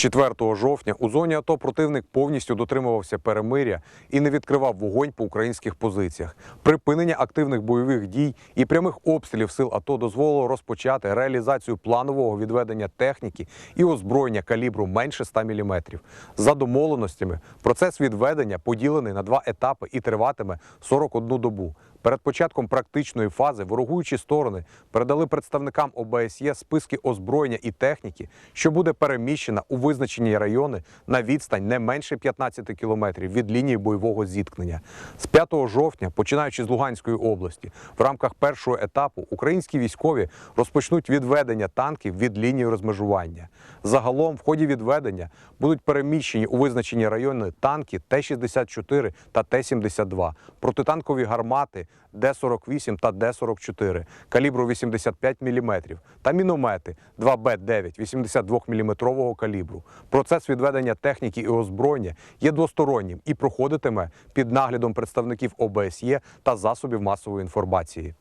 4 жовтня у зоні АТО противник повністю дотримувався перемиря і не відкривав вогонь по українських позиціях. Припинення активних бойових дій і прямих обстрілів сил АТО дозволило розпочати реалізацію планового відведення техніки і озброєння калібру менше 100 мм. За домовленостями процес відведення поділений на два етапи і триватиме 41 добу. Перед початком практичної фази ворогуючі сторони передали представникам ОБСЄ списки озброєння і техніки, що буде переміщена у визначені райони на відстань не менше 15 кілометрів від лінії бойового зіткнення. З 5 жовтня, починаючи з Луганської області, в рамках першого етапу українські військові розпочнуть відведення танків від лінії розмежування. Загалом, в ході відведення будуть переміщені у визначені райони танки Т-64 та Т-72, протитанкові гармати Д-48 та Д-44 калібру 85 мм та міномети 2Б-9 82 мм калібру. Процес відведення техніки і озброєння є двостороннім і проходитиме під наглядом представників ОБСЄ та засобів масової інформації.